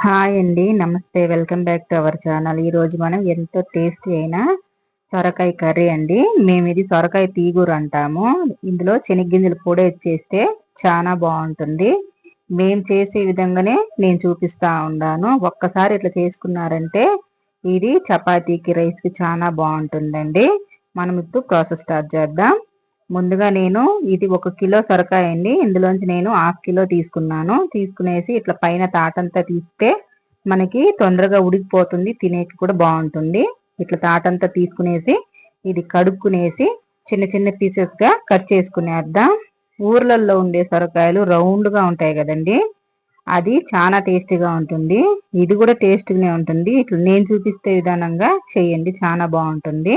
Hi అండి. నమస్తే. Welcome back to our channel. ఈరోజు మనం ఎంతో టేస్టీ అయిన సొరకాయ కర్రీ అండి. మేము ఇది సొరకాయ తీగూర అంటాము. ఇందులో శనగ్గింజలు పొడి చేస్తే చాలా బాగుంటుంది. మేము చేసే విధంగానే నేను చూపిస్తా ఉన్నాను. ఒక్కసారి ఇట్లా చేసుకున్నారంటే ఇది చపాతీకి రైస్కి చాలా బాగుంటుందండి. మనం ఇప్పుడు ప్రాసెస్ స్టార్ట్ చేద్దాం. ముందుగా నేను ఇది ఒక కిలో సొరకాయ అండి. ఇందులోంచి నేను హాఫ్ కిలో తీసుకున్నాను. తీసుకునేసి ఇట్లా పైన తాటంతా తీస్తే మనకి తొందరగా ఉడికిపోతుంది తినేకి కూడా బాగుంటుంది. ఇట్లా తాటంతా తీసుకునేసి ఇది కడుక్కునేసి చిన్న చిన్న పీసెస్గా కట్ చేసుకునేద్దాం. ఊర్లలో ఉండే సొరకాయలు రౌండ్గా ఉంటాయి కదండి. అది చాలా టేస్టీగా ఉంటుంది. ఇది కూడా టేస్ట్గానే ఉంటుంది. ఇట్లా నేను చూపిస్తే విధానంగా చేయండి చాలా బాగుంటుంది.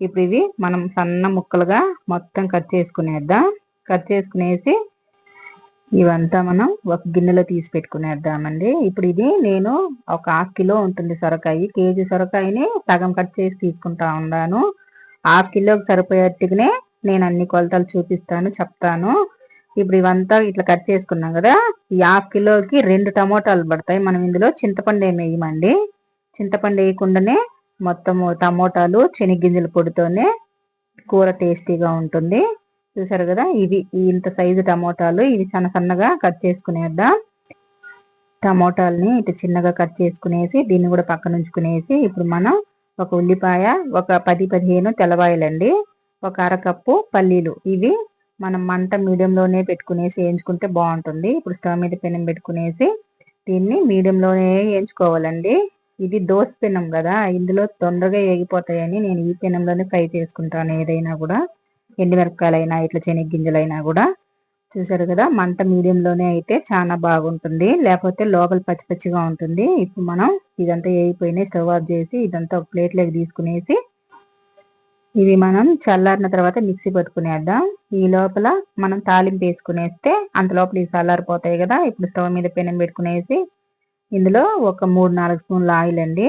ఇప్పుడు ఇవి మనం సన్న ముక్కలుగా మొత్తం కట్ చేసుకునేద్దాం. కట్ చేసుకునేసి ఇవంతా మనం ఒక గిన్నెలో తీసి పెట్టుకునేద్దామండి. ఇప్పుడు ఇది నేను ఒక హాఫ్ కిలో ఉంటుంది సొరకాయ కేజీ సొరకాయని సగం కట్ చేసి తీసుకుంటా ఉన్నాను. హాఫ్ కిలోకి సరిపోయేట్టుగానే నేను అన్ని కొలతలు చూపిస్తాను చెప్తాను. ఇప్పుడు ఇవంతా ఇట్లా కట్ చేసుకున్నాం కదా ఈ హాఫ్ కిలోకి రెండు టమోటాలు పడతాయి. మనం ఇందులో చింతపండు ఏమి వేయమండి? చింతపండు వేయకుండానే మొత్తము టమోటాలు శనగ్గింజల పొడితోనే కూర టేస్టీగా ఉంటుంది. చూసారు కదా? ఇవి ఇంత సైజు టమోటాలు ఇవి సన్న సన్నగా కట్ చేసుకునేద్దాం. టమోటాలని ఇటు చిన్నగా కట్ చేసుకునేసి దీన్ని కూడా పక్కన ఉంచుకునేసి ఇప్పుడు మనం ఒక ఉల్లిపాయ ఒక పది పదిహేను తెల్లవాయలండి. ఒక అరకప్పు పల్లీలు. ఇవి మనం మంట మీడియంలోనే పెట్టుకునేసి వేయించుకుంటే బాగుంటుంది. ఇప్పుడు స్టవ్ మీద పెనం పెట్టుకునేసి దీన్ని మీడియంలోనే వేయించుకోవాలండి. ఇది దోశ పెనం కదా ఇందులో తొందరగా ఏగిపోతాయని నేను ఈ పెనంలోనే ఫ్రై చేసుకుంటాను ఏదైనా కూడా. ఎండుమిరపకాయలైనా ఇట్లా శనగ్గింజలైనా కూడా. చూసారు కదా మంట మీడియంలోనే అయితే చాలా బాగుంటుంది. లేకపోతే లోపల పచ్చి పచ్చిగా ఉంటుంది. ఇప్పుడు మనం ఇదంతా వేగిపోయినాయి స్టవ్ ఆఫ్ చేసి ఇదంతా ఒక ప్లేట్లోకి తీసుకునేసి ఇవి మనం చల్లారిన తర్వాత మిక్సీ పట్టుకునేద్దాం. ఈ లోపల మనం తాలింపు వేసుకునేస్తే అంత లోపల ఇవి చల్లారిపోతాయి కదా ఇప్పుడు స్టవ్ మీద పెనం పెట్టుకునేసి ఇందులో ఒక మూడు నాలుగు స్పూన్ల ఆయిల్ అండి.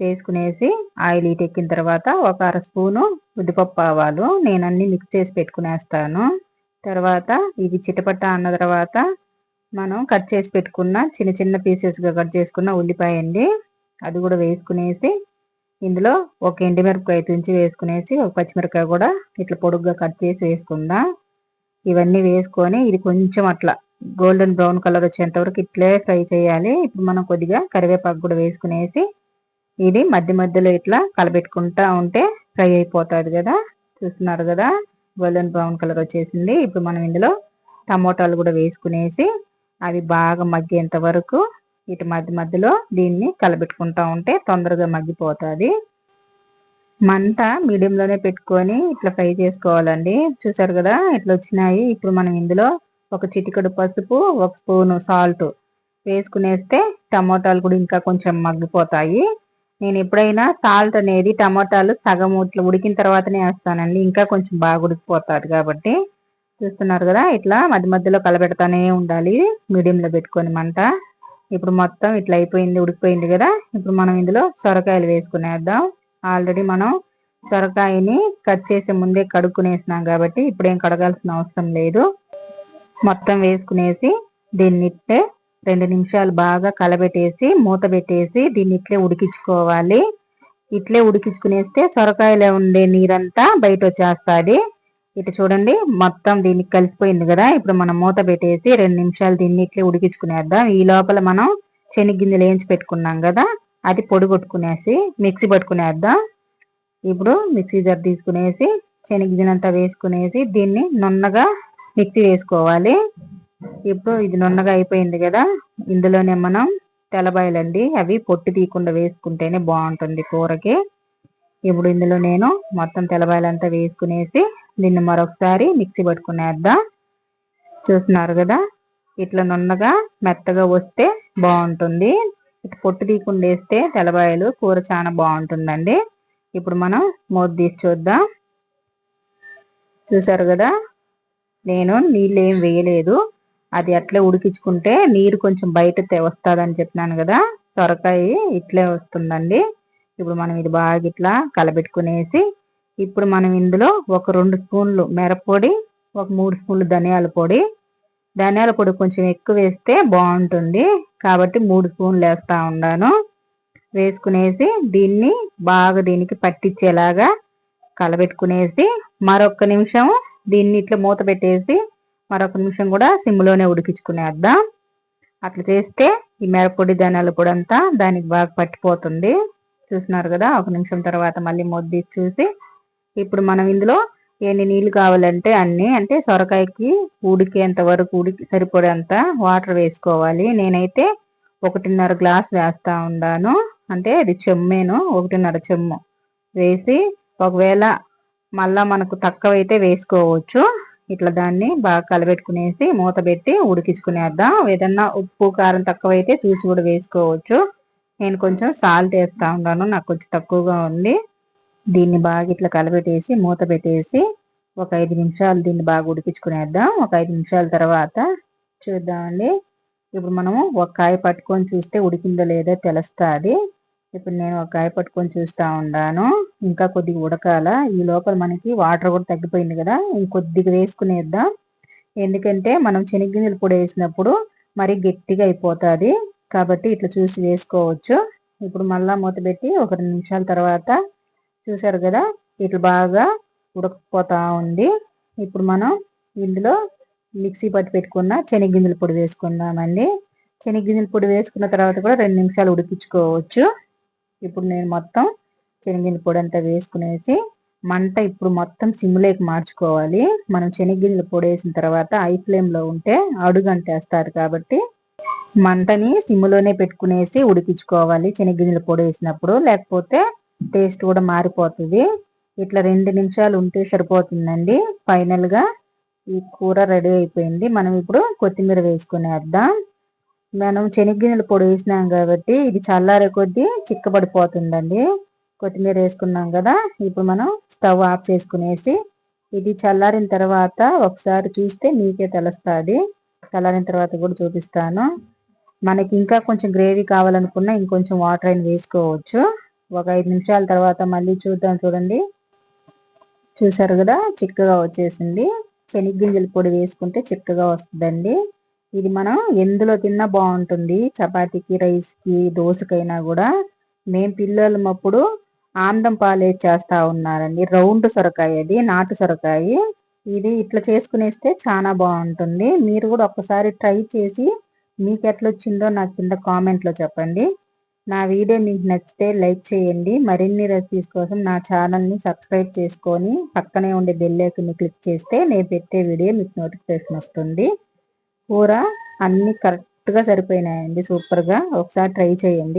వేసుకునేసి ఆయిల్ ఎక్కిన తర్వాత ఒక అర స్పూను ఉద్దిపప్పు ఆవాలు నేను అన్ని మిక్స్ చేసి పెట్టుకునేస్తాను. తర్వాత ఇది చిటపట్ట అన్న తర్వాత మనం కట్ చేసి పెట్టుకున్న చిన్న చిన్న పీసెస్గా కట్ చేసుకున్న ఉల్లిపాయ అండి. అది కూడా వేసుకునేసి ఇందులో ఒక ఎండుమిరపకాయ తుంచి వేసుకునేసి ఒక పచ్చిమిరపకాయ కూడా ఇట్లా పొడుగ్గా కట్ చేసి వేసుకుందాం. ఇవన్నీ వేసుకొని ఇది కొంచెం అట్లా గోల్డెన్ బ్రౌన్ కలర్ వచ్చేంత వరకు ఇట్లే ఫ్రై చేయాలి. ఇప్పుడు మనం కొద్దిగా కరివేపాకు కూడా వేసుకునేసి ఇది మధ్య మధ్యలో ఇట్లా కలబెట్టుకుంటా ఉంటే ఫ్రై అయిపోతుంది కదా. చూస్తున్నారు కదా? గోల్డెన్ బ్రౌన్ కలర్ వచ్చేసింది. ఇప్పుడు మనం ఇందులో టమోటాలు కూడా వేసుకునేసి అవి బాగా మగ్గేంత వరకు ఇటు మధ్య మధ్యలో దీన్ని కలబెట్టుకుంటా ఉంటే తొందరగా మగ్గిపోతుంది. మంట మీడియంలోనే పెట్టుకొని ఇట్లా ఫ్రై చేసుకోవాలండి. చూసారు కదా? ఇట్లా వచ్చినాయి? ఇప్పుడు మనం ఇందులో ఒక చిటికడు పసుపు ఒక స్పూను సాల్ట్ వేసుకునేస్తే టమోటాలు కూడా ఇంకా కొంచెం మగ్గిపోతాయి. నేను ఎప్పుడైనా సాల్ట్ అనేది టమోటాలు సగం ఇట్లా ఉడికిన తర్వాతనే వేస్తానండి. ఇంకా కొంచెం బాగా ఉడికిపోతుంది కాబట్టి. చూస్తున్నారు కదా ఇట్లా మధ్య మధ్యలో కలబెడతానే ఉండాలి. మీడియంలో పెట్టుకొని మంట. ఇప్పుడు మొత్తం ఇట్లా అయిపోయింది ఉడికిపోయింది కదా. ఇప్పుడు మనం ఇందులో సొరకాయలు వేసుకునేద్దాం. ఆల్రెడీ మనం సొరకాయని కట్ చేసే ముందే కడుక్కునేసినాం కాబట్టి ఇప్పుడేం కడగాల్సిన అవసరం లేదు. మొత్తం వేసుకునేసి దీన్ని ఇట్లే రెండు నిమిషాలు బాగా కలబెట్టేసి మూత పెట్టేసి దీన్ని ఇట్లే ఉడికించుకోవాలి. ఇట్లే ఉడికించుకునేస్తే సొరకాయలో ఉండే నీరంతా బయట వచ్చేస్తుంది ఇటు చూడండి మొత్తం దీనికి కలిసిపోయింది కదా. ఇప్పుడు మనం మూత పెట్టేసి రెండు నిమిషాలు దీన్ని ఇట్లే ఉడికించుకునేద్దాం. ఈ లోపల మనం శనగ్గింజలు వేయించి పెట్టుకున్నాం కదా అది పొడి కొట్టుకునేసి మిక్సీ పట్టుకునేద్దాం. ఇప్పుడు మిక్సీ జర్ తీసుకునేసి శనగ్గింజలంతా వేసుకునేసి దీన్ని నున్నగా మిక్సీ వేసుకోవాలి. ఇప్పుడు ఇది నున్నగా అయిపోయింది కదా ఇందులోనే మనం తెల్లబాయలండి అవి పొట్టు తీయకుండా వేసుకుంటేనే బాగుంటుంది కూరకి. ఇప్పుడు ఇందులో నేను మొత్తం తెల్లబాయలంతా వేసుకునేసి దీన్ని మరొకసారి మిక్సీ పట్టుకునేద్దాం. చూస్తున్నారు కదా ఇట్లా నున్నగా మెత్తగా వస్తే బాగుంటుంది. పొట్టు తీయకుండా వేస్తే తెల్లబాయలు కూర చాలా బాగుంటుందండి. ఇప్పుడు మనం మూత తీసి చూద్దాం. చూసారు కదా నేను నీళ్ళు ఏం వేయలేదు. అది అట్లే ఉడికించుకుంటే నీరు కొంచెం బయట వస్తుందని చెప్పినాను కదా. సొరకాయ ఇట్లే వస్తుందండి. ఇప్పుడు మనం ఇది బాగా ఇట్లా కలబెట్టుకునేసి ఇప్పుడు మనం ఇందులో ఒక రెండు స్పూన్లు మిరప్పొడి ఒక మూడు స్పూన్లు ధనియాల పొడి. ధనియాల పొడి కొంచెం ఎక్కువ వేస్తే బాగుంటుంది. కాబట్టి మూడు స్పూన్లు వేస్తూ ఉన్నాను. వేసుకునేసి దీన్ని బాగా దీనికి పట్టించేలాగా కలబెట్టుకునేసి మరొక నిమిషం దీన్ని ఇట్లా మూత పెట్టేసి మరొక నిమిషం కూడా సిమ్లోనే ఉడికించుకునేద్దాం. అట్లా చేస్తే ఈ మిరపొడి ధనియాల పొడి అంతా దానికి బాగా పట్టిపోతుంది. చూస్తున్నారు కదా ఒక నిమిషం తర్వాత మళ్ళీ మొద్ది చూసి ఇప్పుడు మనం ఇందులో ఎన్ని నీళ్ళు కావాలంటే అన్ని అంటే సొరకాయకి ఉడికేంత వరకు ఉడికి సరిపడేంత వాటర్ వేసుకోవాలి. నేనైతే ఒకటిన్నర గ్లాస్ వేస్తా ఉన్నాను అంటే అది చెమ్మేను ఒకటిన్నర చెమ్ము. వేసి ఒకవేళ మళ్ళా మనకు తక్కువైతే వేసుకోవచ్చు. ఇట్లా దాన్ని బాగా కలబెట్టుకునేసి మూత పెట్టి ఉడికించుకునేద్దాం. ఏదన్నా ఉప్పు కారం తక్కువైతే చూసి కూడా వేసుకోవచ్చు. నేను కొంచెం సాల్ట్ వేస్తా ఉన్నాను. నాకు కొంచెం తక్కువగా ఉంది. దీన్ని బాగా ఇట్లా కలబెట్టేసి మూత పెట్టేసి ఒక ఐదు నిమిషాలు దీన్ని బాగా ఉడికించుకునేద్దాం. ఒక ఐదు నిమిషాల తర్వాత చూద్దామండి. ఇప్పుడు మనము ఒక కాయ పట్టుకొని చూస్తే ఉడికిందో లేదో తెలుస్తుంది. ఇప్పుడు నేను ఒక కాయ పట్టుకొని చూస్తూ ఉన్నాను ఇంకా కొద్దిగా ఉడకాల. ఈ లోపల మనకి వాటర్ కూడా తగ్గిపోయింది కదా. ఇంకొద్దిగా వేసుకునేద్దాం. ఎందుకంటే మనం శనగ్గింజలు పొడి వేసినప్పుడు మరి గట్టిగా అయిపోతుంది. కాబట్టి ఇట్లా చూసి వేసుకోవచ్చు. ఇప్పుడు మళ్ళా మూత పెట్టి ఒక రెండు నిమిషాల తర్వాత చూసారు కదా ఇట్లా బాగా ఉడకపోతా ఉంది. ఇప్పుడు మనం ఇందులో మిక్సీ పట్టి పెట్టుకున్న శనగ్గింజల పొడి వేసుకుందామండి. శనగ్గింజల పొడి వేసుకున్న తర్వాత కూడా రెండు నిమిషాలు ఉడికించుకోవచ్చు. ఇప్పుడు నేను మొత్తం శనగిన పొడి అంతా వేసుకునేసి మంట ఇప్పుడు మొత్తం సిమ్లోకి మార్చుకోవాలి. మనం శనగ్గింజల పొడి వేసిన తర్వాత ఐ ఫ్లేమ్లో ఉంటే అడుగంటేస్తారు కాబట్టి మంటని సిమ్లోనే పెట్టుకునేసి ఉడికించుకోవాలి శనగ్గింజల పొడి వేసినప్పుడు. లేకపోతే టేస్ట్ కూడా మారిపోతుంది. ఇట్లా రెండు నిమిషాలు ఉంటే సరిపోతుందండి. ఫైనల్గా ఈ కూర రెడీ అయిపోయింది. మనం ఇప్పుడు కొత్తిమీర వేసుకునేద్దాం. మనం శనగ్గింజల పొడి వేసినాం కాబట్టి ఇది చల్లారే కొద్దీ చిక్కబడిపోతుందండి. కొత్తిమీర వేసుకున్నాం కదా ఇప్పుడు మనం స్టవ్ ఆఫ్ చేసుకునేసి ఇది చల్లారిన తర్వాత ఒకసారి చూస్తే మీకే తెలుస్తుంది. చల్లారిన తర్వాత కూడా చూపిస్తాను. మనకి ఇంకా కొంచెం గ్రేవీ కావాలనుకున్నా ఇంకొంచెం వాటర్ అయిన వేసుకోవచ్చు. ఒక ఐదు నిమిషాల తర్వాత మళ్ళీ చూద్దాం చూడండి. చూసారు కదా చిక్కగా వచ్చేసింది. శనగ్గింజల పొడి వేసుకుంటే చిక్కగా వస్తుందండి. ఇది మనం ఎందులో తిన్నా బాగుంటుంది. చపాతీకి రైస్కి దోశకైనా కూడా మేము పిల్లలమప్పుడు ఆందం పాలు చేస్తా ఉన్నారండి. రౌండ్ సొరకాయ అది నాటు సొరకాయ. ఇది ఇట్లా చేసుకునేస్తే చాలా బాగుంటుంది. మీరు కూడా ఒక్కసారి ట్రై చేసి మీకు ఎట్లా వచ్చిందో నాకు కింద కామెంట్లో చెప్పండి. నా వీడియో మీకు నచ్చితే లైక్ చేయండి. మరిన్ని రెసిపీస్ కోసం నా ఛానల్ని సబ్స్క్రైబ్ చేసుకొని పక్కనే ఉండే బెల్ ఐకన్ని క్లిక్ చేస్తే నేను పెట్టే వీడియో మీకు నోటిఫికేషన్ వస్తుంది. కూర అన్ని కరెక్ట్గా సరిపోయినాయండి. సూపర్గా. ఒకసారి ట్రై చేయండి.